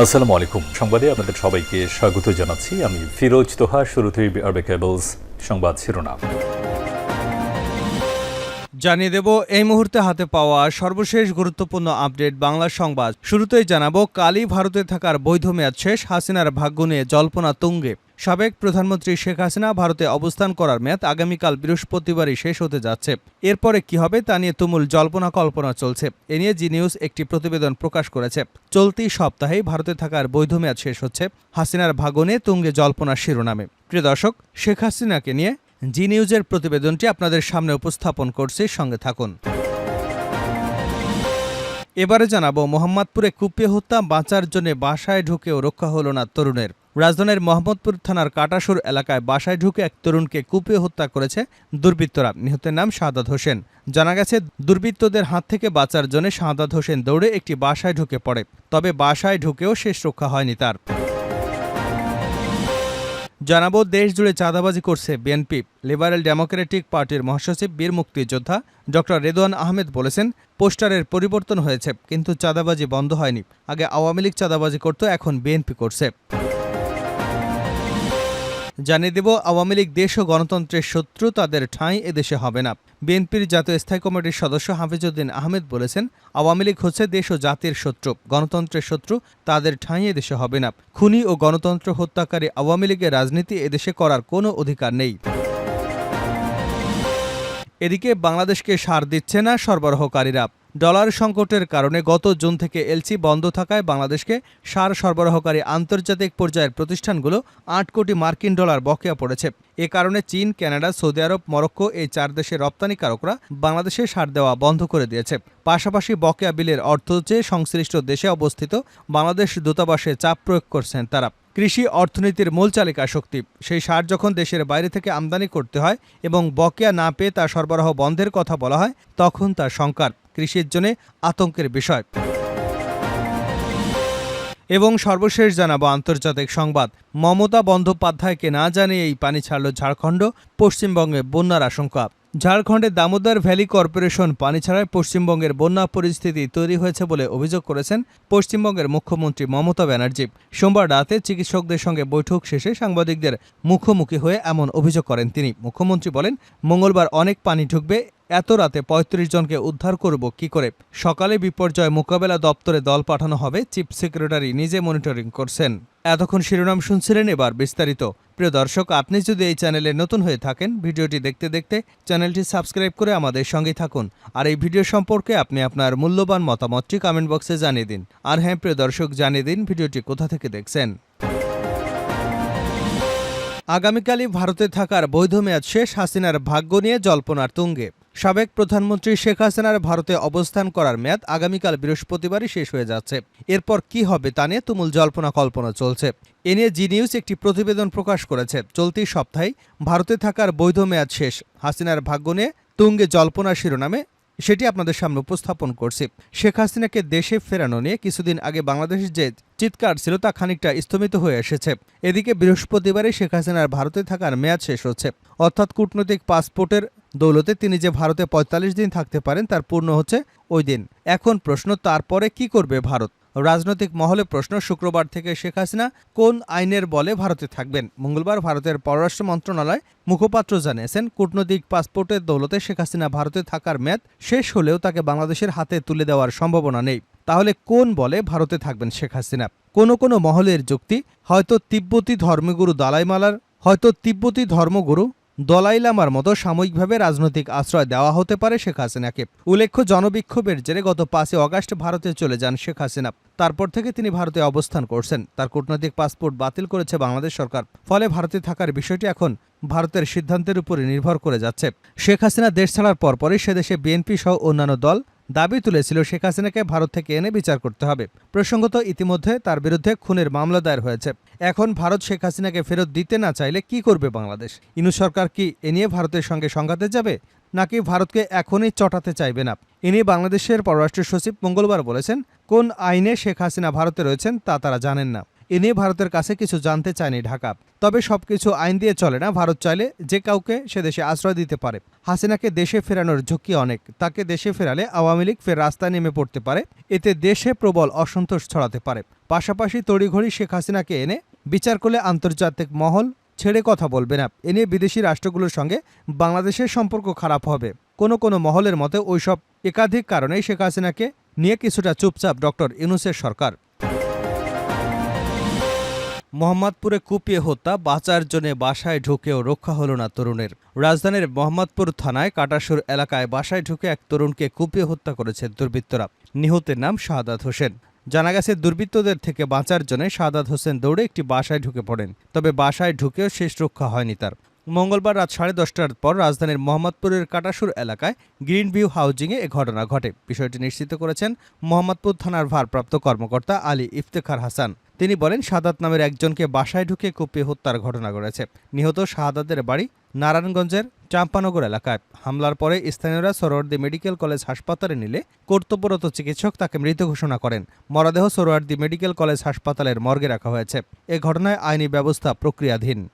আসসালামু আলাইকুম। সংবাদে আপনাদের সবাইকে স্বাগত জানাচ্ছি। আমি ফিরোজ তোহা, শুরুতেই আরবে কেবলস সংবাদ শিরোনাম। জানিয়ে দেব, এই মুহূর্তে হাতে পাওয়া সর্বশেষ গুরুত্বপূর্ণ আপডেট বাংলা সংবাদ। শুরুতেই জানাব, কালই ভারতে থাকার বৈধ মেয়াদ শেষ, হাসিনার ভাগ্য নিয়ে জল্পনা তুঙ্গে। সাবেক প্রধানমন্ত্রী শেখ হাসিনা ভারতে অবস্থান করার মেয়াদ আগামীকাল বৃহস্পতিবারই শেষ হতে যাচ্ছে। এরপরে কি হবে তা নিয়ে তুমুল জল্পনা কল্পনা চলছে। এ নিয়ে জি নিউজ একটি প্রতিবেদন প্রকাশ করেছে। চলতি সপ্তাহেই ভারতে থাকার বৈধ মেয়াদ শেষ হচ্ছে। হাসিনার ভাগনে তুঙ্গে জল্পনা শিরোনামে। প্রিয় দর্শক, শেখ হাসিনাকে নিয়ে জি নিউজের প্রতিবেদনটি আপনাদের সামনে উপস্থাপন করছে। সঙ্গে থাকুন। এবারে জানাব, মোহাম্মদপুরে কুপিয়ে হত্যা, বাঁচার জন্য বাসায় ঢুকেও রক্ষা হলো না তরুণের। রাজধানীর মোহাম্মদপুর থানার কাটাসুর এলাকায় বাসায় ঢুকে এক তরুণকে কুপিয়ে হত্যা করেছে দুর্বৃত্তরা। নিহতের নাম শাহাদাত হোসেন। জানা গেছে, দুর্বৃত্তদের হাত থেকে বাঁচার জন্য শাহাদ হোসেন দৌড়ে একটি বাসায় ঢুকে পড়ে। তবে বাসায় ঢুকেও শেষ রক্ষা হয়নি তার। জানাব, দেশ জুড়ে চাঁদাবাজি করছে বিএনপি। লিবারেল ডেমোক্রেটিক পার্টির মহাসচিব, বীর মুক্তিযোদ্ধা ডক্টর রেদওয়ান আহমেদ বলেছেন, পোস্টারের পরিবর্তন হয়েছে, কিন্তু চাঁদাবাজি বন্ধ হয়নি। আগে আওয়ামী লীগ চাঁদাবাজি করত, এখন বিএনপি করছে। জানিয়ে দেব, আওয়ামী লীগ দেশ ও গণতন্ত্রের শত্রু তাদের ঠাঁই এদেশে হবে না। বিএনপির জাতীয় স্থায়ী কমিটির সদস্য হাফিজউদ্দিন আহমেদ বলেছেন, আওয়ামী লীগ হচ্ছে দেশ ও জাতির শত্রু, গণতন্ত্রের শত্রু তাদের ঠাঁই এদেশে হবে না। খুনি ও গণতন্ত্র হত্যাকারী আওয়ামী লীগের রাজনীতি এদেশে করার কোনো অধিকার নেই। এদিকে বাংলাদেশকে সার দিচ্ছে না সরবরাহকারীরা। ডলার সংকটের কারণে গত জুন থেকে এলসি বন্ধ থাকায় বাংলাদেশকে সার সরবরাহকারী আন্তর্জাতিক পর্যায়ের প্রতিষ্ঠানগুলো আট কোটি মার্কিন ডলার বকেয়া পড়েছে। এ কারণে চীন, কানাডা, সৌদি আরব, মরক্কো এই চার দেশের রপ্তানিকারকরা বাংলাদেশে সার দেওয়া বন্ধ করে দিয়েছে। পাশাপাশি বকেয়া বিলের অর্থ চেয়ে সংশ্লিষ্ট দেশে অবস্থিত, বাংলাদেশ দূতাবাসে চাপ প্রয়োগ করছেন তারা। কৃষি অর্থনীতির মূল চালিকা শক্তি, সেই সার যখন দেশের বাইরে থেকে আমদানি করতে হয় এবং বকেয়া না পেয়ে তা সরবরাহ বন্ধের কথা বলা হয়, তখন তা শঙ্কার কৃষির জন্য আতঙ্কের বিষয়। এবং সর্বশেষ জানাব আন্তর্জাতিক সংবাদ। মমতা বন্দ্যোপাধ্যায়কে না জানিয়ে এই পানি ছাড়ল ঝাড়খণ্ড, পশ্চিমবঙ্গে বন্যার আশঙ্কা। ঝাড়খণ্ডের দামোদর ভ্যালি কর্পোরেশন পানি ছাড়ায় পশ্চিমবঙ্গের বন্যা পরিস্থিতি তৈরি হয়েছে বলে অভিযোগ করেছেন পশ্চিমবঙ্গের মুখ্যমন্ত্রী মমতা ব্যানার্জি। সোমবার রাতে চিকিৎসকদের সঙ্গে বৈঠক শেষে সাংবাদিকদের মুখোমুখি হয়ে এমন অভিযোগ করেন তিনি। মুখ্যমন্ত্রী বলেন, মঙ্গলবার অনেক পানি ঢুকবে এত রাতে ৩৫ জনকে উদ্ধার করব কি করে? সকালে বিপর্যয় মোকাবেলা দপ্তরে দল পাঠানো হবে, চিফ সেক্রেটারি নিজে মনিটরিং করছেন। এতক্ষণ শিরোনাম শুনছিলেন এবার বিস্তারিত। প্রিয় দর্শক, আপনি যদি এই চ্যানেলে নতুন হয়ে থাকেন, ভিডিওটি দেখতে দেখতে চ্যানেলটি সাবস্ক্রাইব করে আমাদের সঙ্গে থাকুন। আর এই ভিডিও সম্পর্কে আপনি আপনার মূল্যবান মতামতটি কমেন্ট বক্সে জানিয়ে দিন। আর হ্যাঁ প্রিয় দর্শক, জানিয়ে দিন ভিডিওটি কোথা থেকে দেখছেন। আগামীকালই ভারতে থাকার বৈধ মেয়াদ শেষ, হাসিনার ভাগ্য নিয়ে জল্পনার তুঙ্গে। সাবেক প্রধানমন্ত্রী শেখ হাসিনার ভারতে অবস্থান করার মেয়াদ আগামীকাল বৃহস্পতিবারই শেষ হয়ে যাচ্ছে। এরপর কি হবে তা নিয়ে তুমুল জল্পনা কল্পনা চলছে। এ নিয়ে জি নিউজ একটি প্রতিবেদন প্রকাশ করেছে। চলতি সপ্তাহে ভারতে থাকার বৈধ মেয়াদ শেষ। হাসিনার ভাগ্য নিয়ে তুঙ্গে জল্পনা শিরোনামে সেটি আপনাদের সামনে উপস্থাপন করছি। শেখ হাসিনাকে দেশে ফেরানো নিয়ে কিছুদিন আগে বাংলাদেশের যে চিৎকার ছিল তা খানিকটা স্থমিত হয়ে এসেছে। এদিকে বৃহস্পতিবারে শেখ হাসিনার ভারতে থাকার মেয়াদ শেষ হচ্ছে। অর্থাৎ কূটনৈতিক পাসপোর্টের দৌলতে তিনি যে ভারতে ৪৫ দিন থাকতে পারেন, তার পূর্ণ হচ্ছে ওই দিন। এখন প্রশ্ন, তারপরে কি করবে ভারত? রাজনৈতিক মহলে প্রশ্ন শুক্রবার থেকে শেখ হাসিনা কোন আইনের বলে ভারতে থাকবেন? মঙ্গলবার ভারতের পররাষ্ট্র মন্ত্রণালয় মুখপাত্র জানিয়েছেন, কূটনৈতিক পাসপোর্টের দৌলতে শেখ হাসিনা ভারতে থাকার মেয়াদ শেষ হলেও তাকে বাংলাদেশের হাতে তুলে দেওয়ার সম্ভাবনা নেই। তাহলে কোন বলে ভারতে থাকবেন শেখ হাসিনা? কোনো কোনো মহলের যুক্তি, হয়তো তিব্বতী ধর্মগুরু দালাইমালার, হয়তো তিব্বতী ধর্মগুরু দলাই লামার মতো সাময়িকভাবে রাজনৈতিক আশ্রয় দেওয়া হতে পারে শেখ হাসিনাকে। উল্লেখ্য, জনবিক্ষোভের জেরে গত পাঁচই অগাস্ট ভারতে চলে যান শেখ হাসিনা। তারপর থেকে তিনি ভারতে অবস্থান করছেন। তার কূটনৈতিক পাসপোর্ট বাতিল করেছে বাংলাদেশ সরকার। ফলে ভারতে থাকার বিষয়টি এখন ভারতের সিদ্ধান্তের উপরে নির্ভর করে যাচ্ছে। শেখ হাসিনা দেশ ছাড়ার পরপরই সে দেশে বিএনপি সহ অন্যান্য দল দাবি তুলেছিল শেখ হাসিনাকে ভারত থেকে এনে বিচার করতে হবে। প্রসঙ্গত ইতিমধ্যে তার বিরুদ্ধে খুনের মামলা দায়ের হয়েছে। এখন ভারত শেখ হাসিনাকে ফেরত দিতে না চাইলে কি করবে বাংলাদেশ? ইনু সরকার কি এ নিয়ে ভারতের সঙ্গে সংঘাতে যাবে? নাকি ভারতকে এখনই চটাতে চাইবে না? ইনি বাংলাদেশের পররাষ্ট্র সচিব মঙ্গলবার বলেছেন, কোন আইনে শেখ হাসিনা ভারতে রয়েছেন তা তারা জানেন না। এ নিয়ে ভারতের কাছে কিছু জানতে চায়নি ঢাকা। তবে সবকিছু আইন দিয়ে চলে না, ভারত চাইলে যে কাউকে সে দেশে আশ্রয় দিতে পারে। হাসিনাকে দেশে ফেরানোর ঝুঁকি অনেক, তাকে দেশে ফেরালে আওয়ামী লীগ ফের রাস্তায় নেমে পড়তে পারে, এতে দেশে প্রবল অসন্তোষ ছড়াতে পারে। পাশাপাশি তড়িঘড়ি শেখ হাসিনাকে এনে বিচার করলে আন্তর্জাতিক মহল ছেড়ে কথা বলবে না। এ নিয়ে বিদেশি রাষ্ট্রগুলোর সঙ্গে বাংলাদেশের সম্পর্ক খারাপ হবে। কোনো কোনো মহলের মতে ওইসব একাধিক কারণেই শেখ হাসিনাকে নিয়ে কিছুটা চুপচাপ ডক্টর ইউনুসের সরকার। মোহাম্মদপুরে কুপিয়ে হত্যা, বাঁচার জন্য বাসায় ঢুকেও রক্ষা হল না তরুণের। রাজধানীর মোহাম্মদপুর থানায় কাটাসুর এলাকায় বাসায় ঢুকে এক তরুণকে কুপিয়ে হত্যা করেছে দুর্বৃত্তরা। নিহতের নাম শাহাদাত হোসেন। জানা গেছে, দুর্বৃত্তদের থেকে বাঁচার জন্য শাহাদাত হোসেন দৌড়ে একটি বাসায় ঢুকে পড়েন, তবে বাসায় ঢুকেও শেষ রক্ষা হয়নি তার। মঙ্গলবার রাত সাড়ে দশটার পর রাজধানীর মোহাম্মদপুরের কাটাসুর এলাকায় গ্রিন ভিউ হাউজিংয়ে এ ঘটনা ঘটে। বিষয়টি নিশ্চিত করেছেন মোহাম্মদপুর থানার ভারপ্রাপ্ত কর্মকর্তা আলী ইফতেখার হাসান। তিনি বলেন, সাদাত নামের একজনকে বাসায় ঢুকে কুপিয়ে হত্যার ঘটনা ঘটেছে। নিহত শাহাদাতের বাড়ি নারায়ণগঞ্জের চাম্পানগর এলাকায়। হামলার পরে স্থানীয়রা সরোয়ার্দি মেডিকেল কলেজ হাসপাতালে নিলে কর্তব্যরত চিকিৎসক তাকে মৃত ঘোষণা করেন। মরদেহ সরোয়ার্দি মেডিকেল কলেজ হাসপাতালের মর্গে রাখা হয়েছে। এ ঘটনায় আইনি ব্যবস্থা প্রক্রিয়াধীন।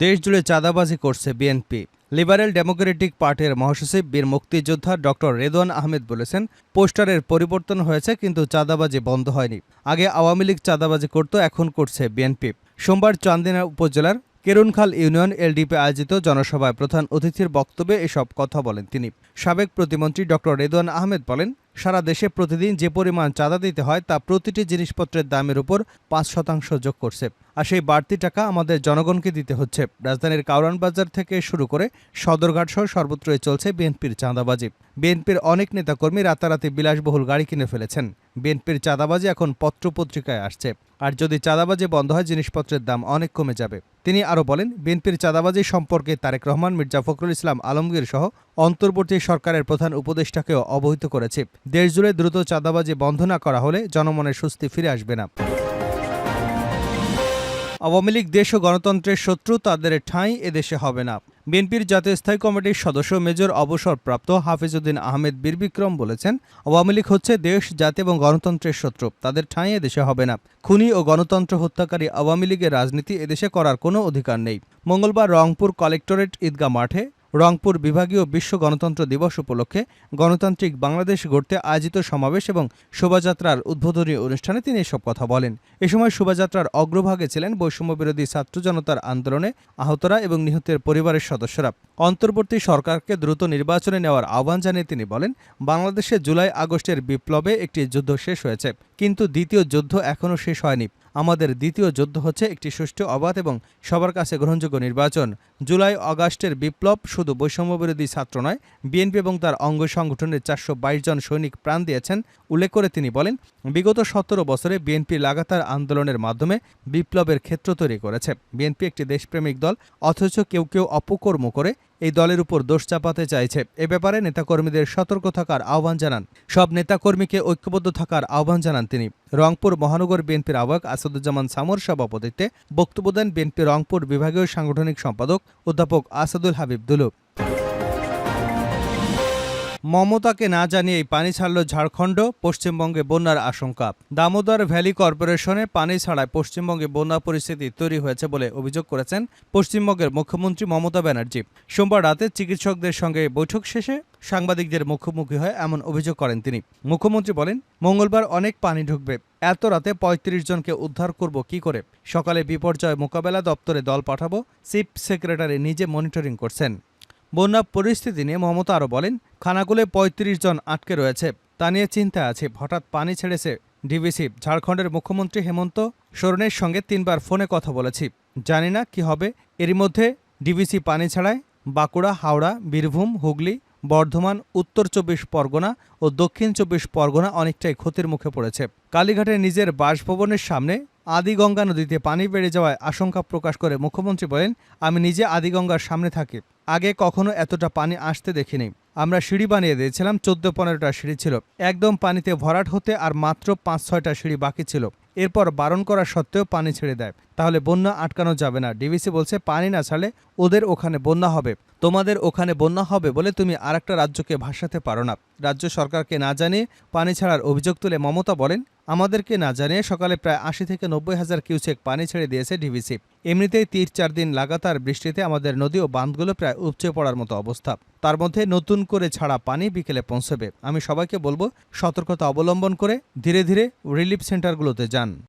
দেশজুড়ে চাঁদাবাজি করছে বিএনপি। লিবারেল ডেমোক্রেটিক পার্টির মহাসচিব বীর মুক্তিযোদ্ধা ডক্টর রেদওয়ান আহমেদ বলেছেন, পোস্টারের পরিবর্তন হয়েছে কিন্তু চাঁদাবাজি বন্ধ হয়নি। আগে আওয়ামী লীগ চাঁদাবাজি করত, এখন করছে বিএনপি। সোমবার চান্দিনা উপজেলার কেরুনখাল ইউনিয়ন এলডিপি আয়োজিত জনসভায় প্রধান অতিথির বক্তব্যে এসব কথা বলেন তিনি। সাবেক প্রতিমন্ত্রী ডক্টর রেদওয়ান আহমেদ বলেন সারা দেশে প্রতিদিন যে পরিমাণ চাঁদা দিতে হয় তা প্রতিটি জিনিসপত্রের দামের উপর পাঁচ শতাংশ যোগ করছে। আর সেই বাড়তি টাকা আমাদের জনগণকে দিতে হচ্ছে। রাজধানীর কাউরান বাজার থেকে শুরু করে সদরঘাট সহ সর্বত্রই চলছে বিএনপির চাঁদাবাজি। বিএনপির অনেক নেতাকর্মী রাতারাতি বিলাসবহুল গাড়ি কিনে ফেলেছেন। বিএনপির চাঁদাবাজি এখন পত্রপত্রিকায় আসছে। আর যদি চাঁদাবাজি বন্ধ হয়, জিনিসপত্রের দাম অনেক কমে যাবে। তিনি আরও বলেন, বিএনপির চাঁদাবাজি সম্পর্কে তারেক রহমান, মির্জা ফখরুল ইসলাম আলমগীর সহ অন্তর্বর্তী সরকারের প্রধান উপদেষ্টাকেও অবহিত করেছে। দেশজুড়ে দ্রুত চাঁদাবাজি বন্ধ না করা হলে জনমনের স্বস্তি ফিরে আসবে না। আওয়ামী লীগ, দেশ ও গণতন্ত্রের শত্রু তাদের ঠাঁই এদেশে হবে না। বিএনপির জাতীয় স্থায়ী কমিটির সদস্য মেজর অবসরপ্রাপ্ত হাফিজউদ্দিন আহমেদ বীরবিক্রম বলেছেন, আওয়ামী লীগ হচ্ছে দেশ, জাতি এবং গণতন্ত্রের শত্রু, তাদের ঠাঁই এদেশে হবে না। খুনি ও গণতন্ত্র হত্যাকারী আওয়ামী লীগের রাজনীতি এদেশে করার কোনো অধিকার নেই। মঙ্গলবার রংপুর কালেক্টরেট ঈদগাহ মাঠে রংপুর বিভাগীয় বিশ্ব গণতন্ত্র দিবস উপলক্ষে গণতান্ত্রিক বাংলাদেশ গড়তে আয়োজিত সমাবেশ এবং শোভাযাত্রার উদ্বোধনী অনুষ্ঠানে তিনি এসব কথা বলেন। এ সময় শোভাযাত্রার অগ্রভাগে ছিলেন বৈষম্য বিরোধী ছাত্র জনতার আন্দোলনে আহতরা এবং নিহতের পরিবারের সদস্যরা। অন্তর্বর্তী সরকারকে দ্রুত নির্বাচনে নেওয়ার আহ্বান জানিয়ে তিনি বলেন, বাংলাদেশে জুলাই আগস্টের বিপ্লবে একটি যুদ্ধ শেষ হয়েছে, কিন্তু দ্বিতীয় যুদ্ধ এখনও শেষ হয়নি। আমাদের দ্বিতীয় যুদ্ধ হচ্ছে একটি সুষ্ঠু অবাধ এবং সবার কাছে গ্রহণযোগ্য নির্বাচন। জুলাই অগাস্টের বিপ্লব শুধু বৈষম্যবিরোধী ছাত্র নয়, বিএনপি এবং তার অঙ্গ সংগঠনের চারশো বাইশ জন সৈনিক প্রাণ দিয়েছেন, উল্লেখ করে তিনি বলেন, বিগত সতেরো বছরে বিএনপি লাগাতার আন্দোলনের মাধ্যমে বিপ্লবের ক্ষেত্র তৈরি করেছে। বিএনপি একটি দেশপ্রেমিক দল, অথচ কেউ কেউ অপকর্ম করে এই দলের উপর দোষ চাপাতে চাইছে। এ ব্যাপারে নেতাকর্মীদের সতর্ক থাকার আহ্বান জানান। সব নেতাকর্মীকে ঐক্যবদ্ধ থাকার আহ্বান জানান তিনি। রংপুর মহানগর বিএনপির আহ্বায়ক আসাদুজ্জামান সামর সভাপতিত্বে বক্তব্য দেন বিএনপি রংপুর বিভাগীয় সাংগঠনিক সম্পাদক অধ্যাপক আসাদুল হাবিব দুলু মমতাকে না জানিয়েই পানি ছাড়ল ঝাড়খণ্ড, পশ্চিমবঙ্গে বন্যার আশঙ্কা। দামোদর ভ্যালি কর্পোরেশনে পানি ছাড়ায় পশ্চিমবঙ্গে বন্যা পরিস্থিতি তৈরি হয়েছে বলে অভিযোগ করেছেন পশ্চিমবঙ্গের মুখ্যমন্ত্রী মমতা ব্যানার্জি। সোমবার রাতে চিকিৎসকদের সঙ্গে বৈঠক শেষে সাংবাদিকদের মুখোমুখি হয় এমন অভিযোগ করেন তিনি। মুখ্যমন্ত্রী বলেন, মঙ্গলবার অনেক পানি ঢুকবে। এত রাতে ৩৫ জনকে উদ্ধার করব কি করে? সকালে বিপর্যয় মোকাবেলা দপ্তরে দল পাঠাবো, চিফ সেক্রেটারি নিজে মনিটরিং করছেন। বন্যা পরিস্থিতি নিয়ে মমতা আরও বলেন, খানাকুলে ৩৫ জন আটকে রয়েছে। তা নিয়ে চিন্তা আছে। হঠাৎ পানি ছেড়েছে ডিভিসি ঝাড়খণ্ডের মুখ্যমন্ত্রী হেমন্ত সোরেনের সঙ্গে তিনবার ফোনে কথা বলেছি। জানি না কি হবে। এরই মধ্যে ডিভিসি পানি ছাড়ায় বাঁকুড়া, হাওড়া, বীরভূম, হুগলি, বর্ধমান, উত্তর চব্বিশ পরগনা ও দক্ষিণ চব্বিশ পরগনা অনেকটাই ক্ষতির মুখে পড়েছে। কালীঘাটে নিজের বাসভবনের সামনে আদিগঙ্গা নদীতে পানি বেড়ে যাওয়ায় আশঙ্কা প্রকাশ করে মুখ্যমন্ত্রী বলেন, আমি নিজে আদিগঙ্গার সামনে থাকি। আগে কখনো এতটা পানি আসতে দেখিনি। আমরা সিঁড়ি বানিয়ে দিয়েছিলাম, চোদ্দ পনেরোটা সিঁড়ি ছিল। একদম পানিতে ভরাট হতে আর মাত্র পাঁচ ছয়টা সিঁড়ি বাকি ছিল। এরপর বারণ করা সত্ত্বেও পানি ছেড়ে দেয়। তাহলে বন্যা আটকানো যাবে না। ডিভিসি বলছে, পানি না ছাড়লে ওদের ওখানে বন্যা হবে। তোমাদের ওখানে বন্যা হবে বলে তুমি আরেকটা রাজ্যকে ভাসাতে পারো না। রাজ্য সরকারকে না জানিয়ে পানি ছাড়ার অভিযোগ তুলে মমতা বলেন, আমাদেরকে না জানিয়ে সকালে প্রায় আশি থেকে নব্বই হাজার কিউসেক পানি ছেড়ে দিয়েছে ডিভিসি। এমনিতেই তিন চার দিন লাগাতার বৃষ্টিতে আমাদের নদী ও বাঁধগুলো প্রায় উপচে পড়ার মতো অবস্থা। তার মধ্যে নতুন করে ছাড়া পানি বিকেলে পৌঁছবে। আমি সবাইকে বলব, সতর্কতা অবলম্বন করে ধীরে ধীরে রিলিফ সেন্টারগুলোতে যান।